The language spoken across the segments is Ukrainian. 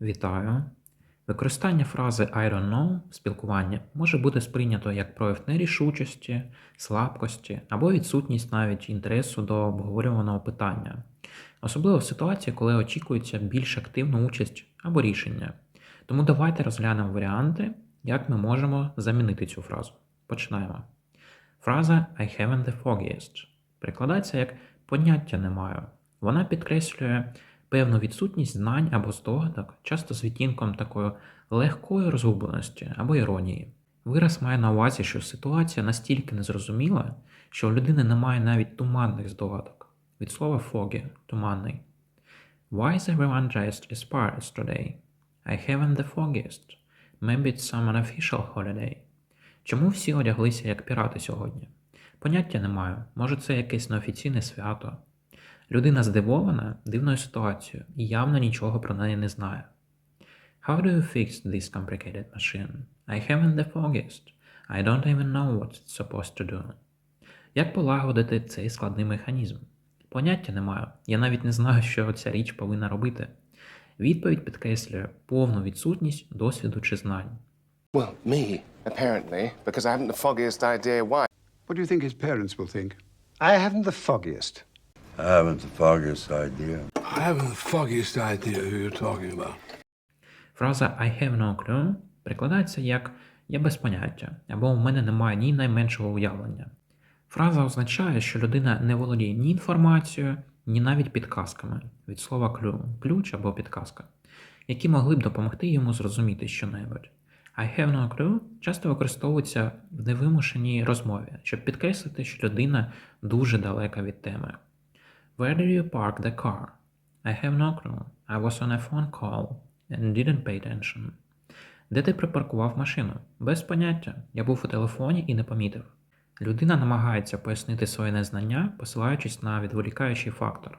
Вітаю. Використання фрази I don't know в спілкуванні може бути сприйнято як прояв нерішучості, слабкості або відсутність навіть інтересу до обговорюваного питання, особливо в ситуації, коли очікується більш активна участь або рішення. Тому давайте розглянемо варіанти, як ми можемо замінити цю фразу. Починаємо. Фраза I haven't the foggiest перекладається як поняття не маю. Вона підкреслює певну відсутність знань або здогадок, часто з відтінком такої легкої розгубленості або іронії. Вираз має на увазі, що ситуація настільки незрозуміла, що у людини немає навіть туманних здогадок. Від слова foggy – туманний. Why is everyone dressed as pirates today? I haven't the foggiest. Maybe it's some unofficial holiday. Чому всі одяглися як пірати сьогодні? Поняття не маю. Може, це якесь неофіційне свято. Людина здивована дивною ситуацією і явно нічого про неї не знає. How do you fix this complicated machine? I haven't the foggiest. I don't even know what it's supposed to do. Як полагодити цей складний механізм? Поняття не маю. Я навіть не знаю, що ця річ повинна робити. Відповідь підкреслює повну відсутність досвіду чи знань. Well, me, apparently, because I haven't the foggiest idea why. What do you think his parents will think? I haven't the foggiest. I haven't the foggiest idea. I haven't the foggiest idea who you're talking about. Фраза I have no clue перекладається як я без поняття або у мене немає ні найменшого уявлення. Фраза означає, що людина не володіє ні інформацією, ні навіть підказками від слова clue – ключ або підказка, які могли б допомогти йому зрозуміти щонебудь. I have no clue часто використовується в невимушеній розмові, щоб підкреслити, що людина дуже далека від теми. Where did you park the car? I have no clue. I was on a phone call and didn't pay attention. Де ти припаркував машину? Без поняття. Я був у телефоні і не помітив. Людина намагається пояснити своє незнання, посилаючись на відволікаючий фактор.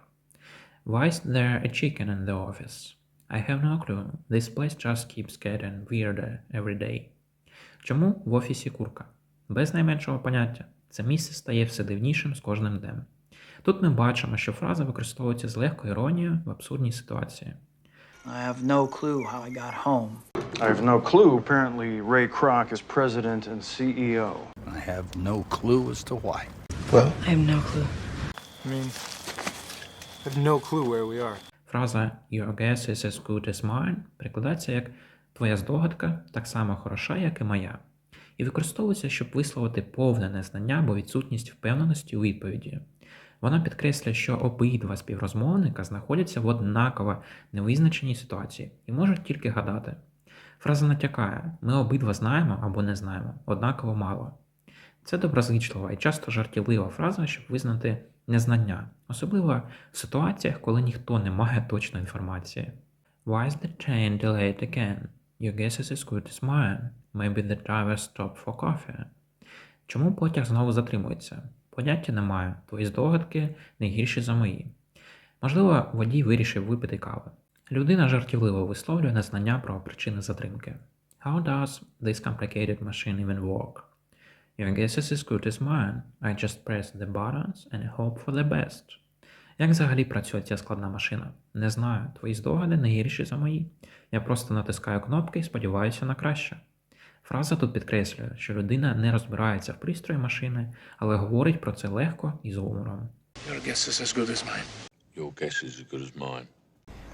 Why is there a chicken in the office? I have no clue. This place just keeps getting weirder every day. Чому в офісі курка? Без найменшого поняття. Це місце стає все дивнішим з кожним днем. Тут ми бачимо, що фраза використовується з легкою іронією в абсурдній ситуації. I have no clue how I got home. I have no clue. Apparently, Ray Kroc is president and CEO. I have no clue as to why. Well, I have no clue. I mean, I have no clue where we are. Фраза Your guess is as good as mine перекладається як Твоя здогадка так само хороша, як і моя, і використовується, щоб висловити повне незнання або відсутність впевненості у відповіді. Вона підкреслює, що обидва співрозмовника знаходяться в однаково невизначеній ситуації і можуть тільки гадати. Фраза натякає: ми обидва знаємо або не знаємо, однаково мало. Це доброзичлива і часто жартівлива фраза, щоб визнати незнання, особливо в ситуаціях, коли ніхто не має точної інформації. Why is the train delayed again? Your guess is as good as mine. Maybe the driver stopped for coffee. Чому потяг знову затримується? Поняття немає, твої здогадки не гірші за мої. Можливо, водій вирішив випити кави. Людина жартівливо висловлює незнання про причини затримки. How does this complicated machine even work? Your guess is as good as mine. I just press the buttons and hope for the best. Як взагалі працює ця складна машина? Не знаю, твої здогади не гірші за мої. Я просто натискаю кнопки і сподіваюся на краще. Фраза тут підкреслює, що людина не розбирається в пристрої машини, але говорить про це легко і з гумором. Your guess is as good as mine. Your guess is as good as mine.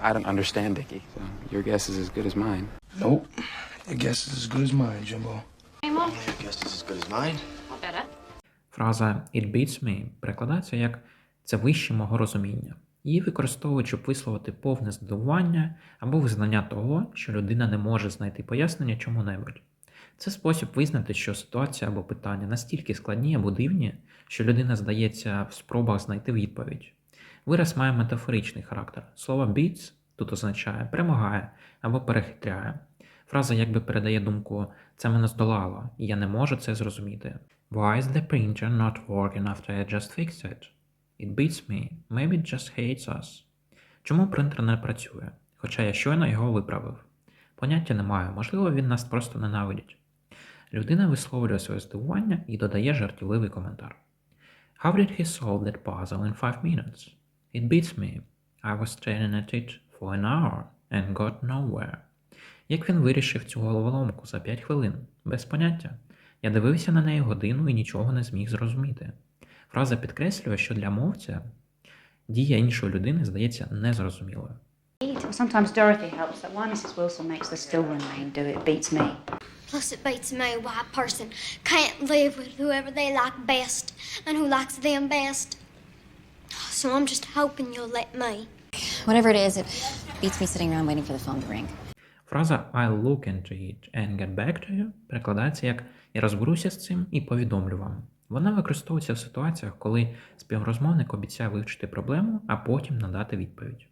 I don't understand, Dickie. So your guess is as good as mine. nope. Your guess is as good as mine, Jimbo. Your guess is as good as mine. Фраза It beats me перекладається як це вище мого розуміння. Її використовують, щоб висловити повне здивування або визнання того, що людина не може знайти пояснення чому-небудь. Це спосіб визнати, що ситуація або питання настільки складні або дивні, що людина здається в спробах знайти відповідь. Вираз має метафоричний характер. Слово beats тут означає перемагає або перехитряє. Фраза якби передає думку це мене здолало, і я не можу це зрозуміти. Why is the printer not working after I just fixed it? It beats me. Maybe it just hates us. Чому принтер не працює? Хоча я щойно його виправив. Поняття не маю, можливо, він нас просто ненавидить. Людина висловлює своє здивування і додає жартівливий коментар. How did he solve that puzzle in five minutes? It beats me. I was staring at it for an hour and got nowhere. Як він вирішив цю головоломку за 5 хвилин? Без поняття. Я дивився на неї годину і нічого не зміг зрозуміти. Фраза підкреслює, що для мовця дія іншої людини здається незрозумілою. Sometimes Dorothy helps, but why Mrs. Wilson makes the still remain do it beats me. Plus, it beats me why a person can't live with whoever they like best and who likes them best. So I'm just hoping you'll let me. Whatever it is, it beats me sitting around waiting for the phone to ring. Фраза I'll look into it and get back to you перекладається як Я розберуся з цим і повідомлю вам. Вона використовується в ситуаціях, коли співрозмовник обіцяє вивчити проблему, а потім надати відповідь.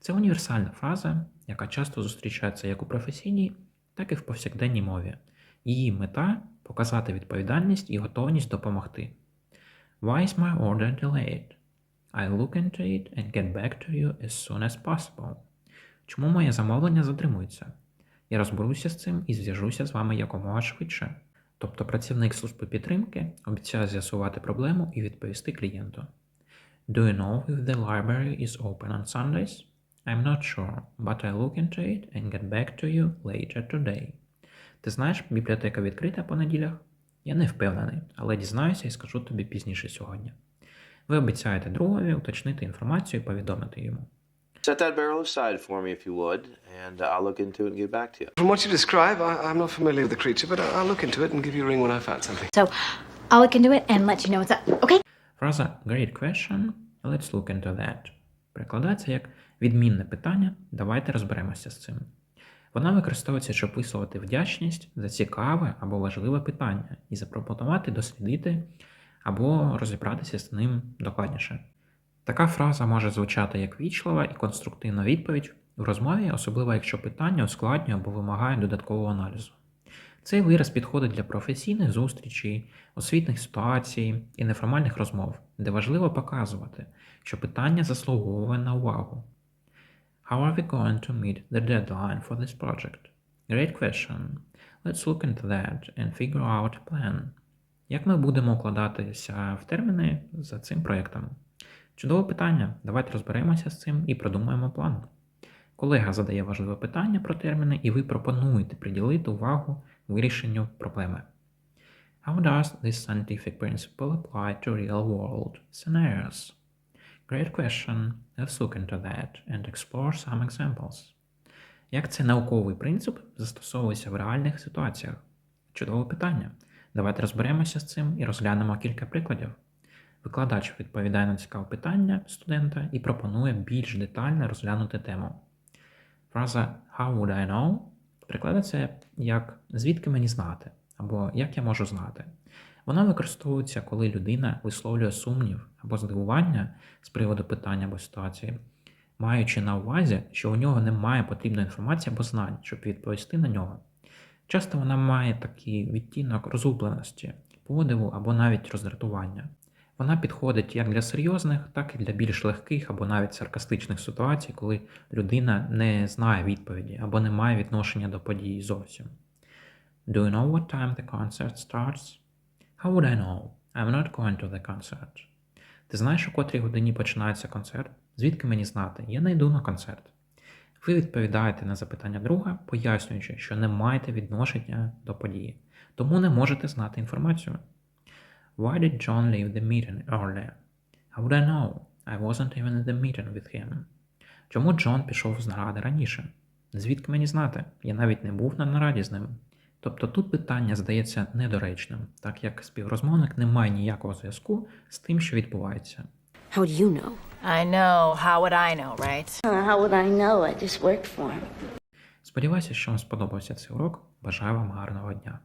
Це універсальна фраза, яка часто зустрічається як у професійній, так і в повсякденній мові. Її мета показати відповідальність і готовність допомогти. Why is my order delayed? I'll look into it and get back to you as soon as possible. Чому моє замовлення затримується? Я розберуся з цим і зв'яжуся з вами якомога швидше. Тобто працівник служби підтримки обіцяє з'ясувати проблему і відповісти клієнту. Do you know if the library is open on Sundays? I'm not sure, but I'll look into it and get back to you later today. Ти знаєш, бібліотека відкрита по неділях? Я не впевнений, але дізнаюся і скажу тобі пізніше сьогодні. Ви обіцяєте другові уточнити інформацію і повідомити йому. Set that barrel aside for me if you would, and uh, I'll look into it and get back to you. From what you describe, I, I'm not familiar with the creature, but I'll look into it and give you a ring when I found something. So I'll look into it and let you know what's up, okay? Фраза Great question, let's look into that перекладається як відмінне питання, давайте розберемося з цим. Вона використовується, щоб висловити вдячність за цікаве або важливе питання і запропонувати дослідити або розібратися з ним докладніше. Така фраза може звучати як вічлива і конструктивна відповідь в розмові, особливо якщо питання ускладнює або вимагає додаткового аналізу. Цей вираз підходить для професійних зустрічей, освітних ситуацій і неформальних розмов, де важливо показувати, що питання заслуговує на увагу. How are we going to meet the deadline for this project? Great question. Let's look into that and figure out a plan. Як ми будемо укладатися в терміни за цим проєктом? Чудове питання. Давайте розберемося з цим і продумаємо план. Колега задає важливе питання про терміни, і ви пропонуєте приділити увагу вирішенню проблеми. How does this scientific principle apply to real-world scenarios? Great question. Let's look into that and explore some examples. Як цей науковий принцип застосовується в реальних ситуаціях? Чудове питання. Давайте розберемося з цим і розглянемо кілька прикладів. Викладач відповідає на цікаве питання студента і пропонує більш детально розглянути тему. Фраза How would I know перекладається як звідки мені знати або як я можу знати. Вона використовується, коли людина висловлює сумнів або здивування з приводу питання або ситуації, маючи на увазі, що у нього немає потрібної інформації або знань, щоб відповісти на нього. Часто вона має такий відтінок розгубленості, подиву або навіть роздратування. Вона підходить як для серйозних, так і для більш легких або навіть саркастичних ситуацій, коли людина не знає відповіді або не має відношення до події зовсім. Do you know what time the concert starts? How would I know? I'm not going to the concert. Ти знаєш, о котрій годині починається концерт? Звідки мені знати? Я не йду на концерт. Ви відповідаєте на запитання друга, пояснюючи, що не маєте відношення до події, тому не можете знати інформацію. Why did John leave the meeting early? How would I know? I wasn't even in the meeting with him. Чому Джон пішов з наради раніше? Звідки мені знати? Я навіть не був на нараді з ним. Тобто тут питання здається недоречним, так як співрозмовник не має ніякого зв'язку з тим, що відбувається. How do you know? I know. How would I know, right? how would I know? I just worked for him. Сподіваюся, що вам сподобався цей урок. Бажаю вам гарного дня.